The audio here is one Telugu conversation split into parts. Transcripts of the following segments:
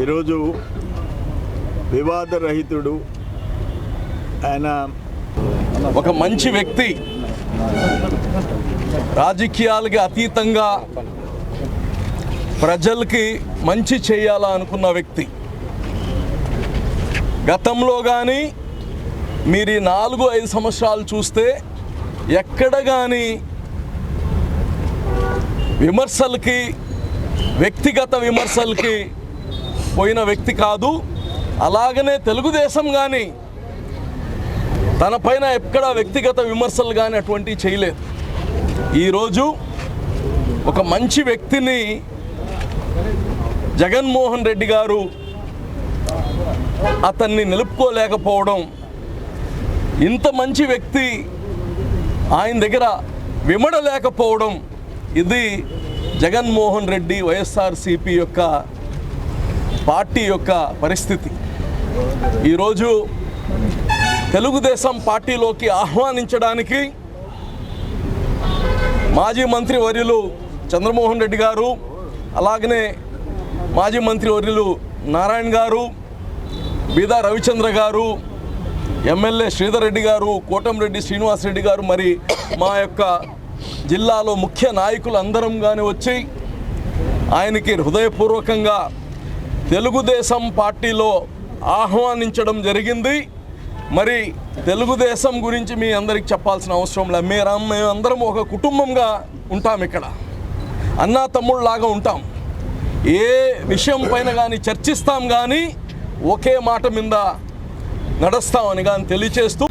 ఈరోజు వివాదరహితుడు ఆయన ఒక మంచి వ్యక్తి రాజకీయాలకి అతీతంగా ప్రజలకి మంచి చేయాలా అనుకున్న వ్యక్తి. గతంలో కానీ మీరు ఈ నాలుగు ఐదు సంవత్సరాలు చూస్తే ఎక్కడ కానీ విమర్శలకి వ్యక్తిగత విమర్శలకి పోయిన వ్యక్తి కాదు. అలాగనే తెలుగుదేశం కానీ తనపైన ఎక్కడ వ్యక్తిగత విమర్శలు కానీ అటువంటివి చేయలేదు. ఈరోజు ఒక మంచి వ్యక్తిని జగన్మోహన్ రెడ్డి గారు అతన్ని నిలుపుకోలేకపోవడం ఇంత మంచి వ్యక్తి ఆయన దగ్గర విమడలేకపోవడం ఇది జగన్మోహన్ రెడ్డి వైఎస్ఆర్సిపి యొక్క పార్టీ యొక్క పరిస్థితి. ఈరోజు తెలుగుదేశం పార్టీలోకి ఆహ్వానించడానికి మాజీ మంత్రి వర్యులు చంద్రమోహన్ రెడ్డి గారు అలాగనే మాజీ మంత్రి వర్యులు నారాయణ గారు బీదా రవిచంద్ర గారు ఎమ్మెల్యే శ్రీధర్ రెడ్డి గారు కోటంరెడ్డి శ్రీనివాసరెడ్డి గారు మరి మా యొక్క జిల్లాలో ముఖ్య నాయకులు అందరం కానీ వచ్చి ఆయనకి హృదయపూర్వకంగా తెలుగుదేశం పార్టీలో ఆహ్వానించడం జరిగింది. మరి తెలుగుదేశం గురించి మీ అందరికి చెప్పాల్సిన అవసరం లేదు మీరు మేమందరం ఒక కుటుంబంగా ఉంటాం ఇక్కడ. అన్నా తమ్ముళ్ళలాగా ఉంటాం. ఏ విషయం పైన కానీ చర్చిస్తాం కానీ ఒకే మాట మీద నడుస్తామని కానీ తెలియచేస్తూ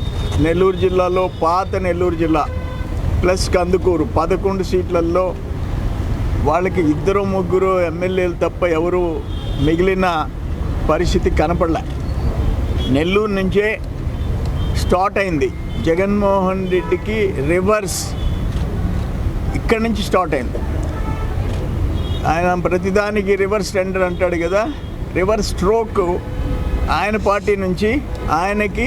నెల్లూరు జిల్లాలో పాత నెల్లూరు జిల్లా ప్లస్ కందుకూరు పదకొండు సీట్లలో వాళ్ళకి ఇద్దరు ముగ్గురు ఎమ్మెల్యేలు తప్ప ఎవరు మిగిలిన పరిస్థితి కనపడలే. నెల్లూరు నుంచే స్టార్ట్ అయింది. జగన్మోహన్ రెడ్డికి రివర్స్ ఇక్కడి నుంచి స్టార్ట్ అయింది. ఆయన ప్రతిదానికి రివర్స్ టెండర్ అంటాడు కదా. రివర్స్ స్ట్రోక్ ఆయన పార్టీ నుంచి ఆయనకి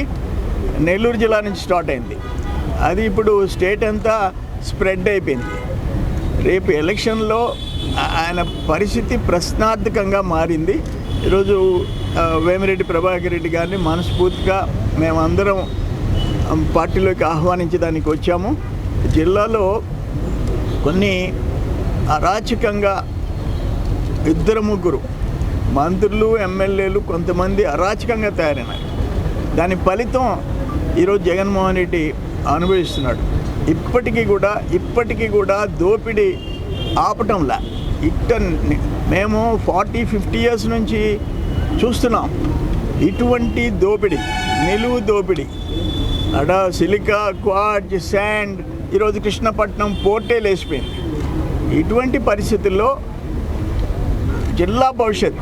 నెల్లూరు జిల్లా నుంచి స్టార్ట్ అయింది. అది ఇప్పుడు స్టేట్ అంతా స్ప్రెడ్ అయిపోయింది. రేపు ఎలక్షన్లో ఆయన పరిస్థితి ప్రశ్నార్థకంగా మారింది. ఈరోజు వేమిరెడ్డి ప్రభాకర్ రెడ్డి గారిని మనస్ఫూర్తిగా మేమందరం పార్టీలోకి ఆహ్వానించడానికి వచ్చాము. జిల్లాలో కొన్ని అరాచకంగా ఇద్దరు ముగ్గురు మంత్రులు ఎమ్మెల్యేలు కొంతమంది అరాచకంగా తయారైనారు. దాని ఫలితం ఈరోజు జగన్మోహన్ రెడ్డి అనుభవిస్తున్నాడు. ఇప్పటికీ కూడా ఇప్పటికీ కూడా దోపిడీ ఆపటంలా ఇట్ట మేము ఫార్టీ ఫిఫ్టీ ఇయర్స్ నుంచి చూస్తున్నాం. ఇటువంటి దోపిడీ నిలువు దోపిడీ అడ సిలికా క్వాడ్జ్ శాండ్ ఈరోజు కృష్ణపట్నం పోర్టే లేచిపోయింది. ఇటువంటి పరిస్థితుల్లో జిల్లా భవిష్యత్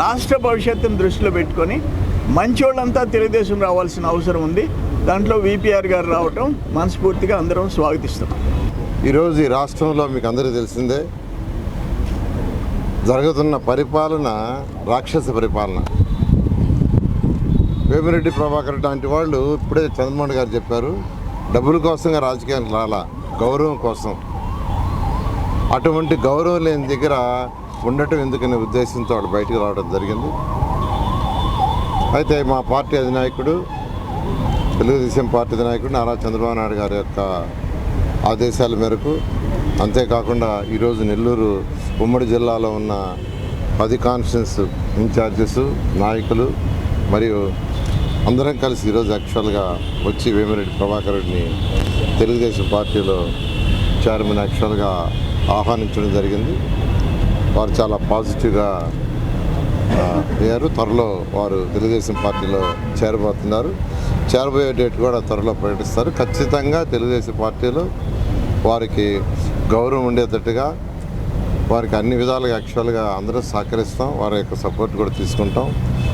రాష్ట్ర భవిష్యత్తును దృష్టిలో పెట్టుకొని మంచోళ్ళంతా తెలుగుదేశం రావాల్సిన అవసరం ఉంది. దాంట్లో విపిఆర్ గారు రావటం మనస్ఫూర్తిగా అందరం స్వాగతిస్తాం ఈరోజు ఈ రాష్ట్రంలో మీకు అందరికీ తెలిసిందే జరుగుతున్న పరిపాలన రాక్షస పరిపాలన. వేమిరెడ్డి ప్రభాకర్ లాంటి వాళ్ళు ఇప్పుడే చంద్రమోహన్ గారు చెప్పారు డబ్బుల కోసంగా రాజకీయానికి రాలా గౌరవం కోసం. అటువంటి గౌరవం లేని దగ్గర ఉండటం ఎందుకనే ఉద్దేశంతో వాళ్ళు బయటకు రావడం జరిగింది. అయితే మా పార్టీ అధినాయకుడు తెలుగుదేశం పార్టీ అధినాయకుడు నారా చంద్రబాబు నాయుడు గారి యొక్క ఆదేశాల మేరకు అంతేకాకుండా ఈరోజు నెల్లూరు ఉమ్మడి జిల్లాలో ఉన్న పది కాన్ఫరెన్స్ ఇన్ఛార్జెస్ నాయకులు మరియు అందరం కలిసి ఈరోజు యాక్చువల్గా వచ్చి వేమిరెడ్డి ప్రభాకర్ రెడ్డిని తెలుగుదేశం పార్టీలో చైర్మన్ యాక్చువల్గా ఆహ్వానించడం జరిగింది. వారు చాలా పాజిటివ్గా అయ్యారు. త్వరలో వారు తెలుగుదేశం పార్టీలో చేరబోతున్నారు. చేరబోయే డేట్ కూడా త్వరలో ప్రకటిస్తారు. ఖచ్చితంగా తెలుగుదేశం పార్టీలో వారికి గౌరవం ఉండేటట్టుగా వారికి అన్ని విధాలుగా యాక్చువల్గా అందరూ సహకరిస్తాం. వారి యొక్క సపోర్ట్ కూడా తీసుకుంటాం.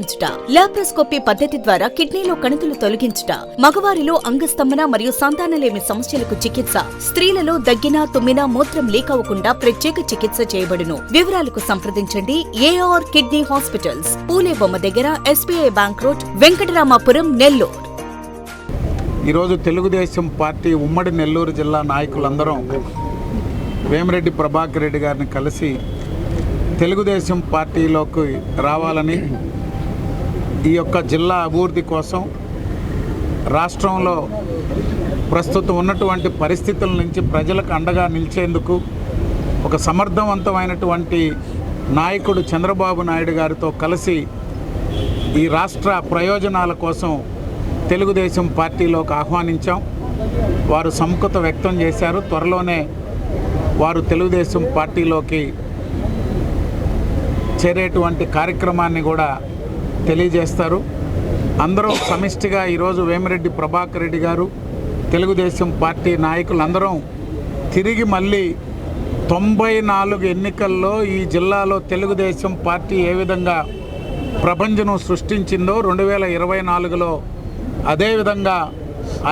తొలగించుట. లాప్రోస్కోపీ పద్ధతి ద్వారా కిడ్నీలో కణితులు తొలగించుట. మగవారిలో అంగస్తంభన మరియు సంతానలేమి సమస్యలకు చికిత్స. స్త్రీలలో దగ్గిన తుమ్మిన మూత్రం లీక్ అవ్వకుండా ప్రత్యేక చికిత్స చేయబడును. వివరాలకు సంప్రదించండి. ఏఆర్ కిడ్నీ హాస్పిటల్స్ పూలే బొమ్మ దగ్గర SBI bank road Venkataramapuram Nellore. ఈరోజు తెలుగుదేశం పార్టీ ఉమ్మడి నెల్లూరు జిల్లా నాయకులందరం వేమిరెడ్డి ప్రభాకర్ రెడ్డి గారిని కలిసి తెలుగుదేశం పార్టీలోకి రావాలని ఈ యొక్క జిల్లా అభివృద్ధి కోసం రాష్ట్రంలో ప్రస్తుతం ఉన్నటువంటి పరిస్థితుల నుంచి ప్రజలకు అండగా నిలిచేందుకు ఒక సమర్థవంతమైనటువంటి నాయకుడు చంద్రబాబు నాయుడు గారితో కలిసి ఈ రాష్ట్ర ప్రయోజనాల కోసం తెలుగుదేశం పార్టీలోకి ఆహ్వానించాం. వారు సముఖత వ్యక్తం చేశారు. త్వరలోనే వారు తెలుగుదేశం పార్టీలోకి చేరేటువంటి కార్యక్రమాన్ని కూడా తెలియజేస్తారు. అందరూ సమిష్టిగా ఈరోజు వేమిరెడ్డి ప్రభాకర్ రెడ్డి గారు తెలుగుదేశం పార్టీ నాయకులందరం తిరిగి మళ్ళీ తొంభై నాలుగు ఎన్నికల్లో ఈ జిల్లాలో తెలుగుదేశం పార్టీ ఏ విధంగా ప్రపంచం సృష్టించిందో రెండు వేల ఇరవై నాలుగులో అదేవిధంగా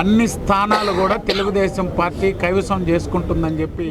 అన్ని స్థానాలు కూడా తెలుగుదేశం పార్టీ కైవసం చేసుకుంటుందని చెప్పి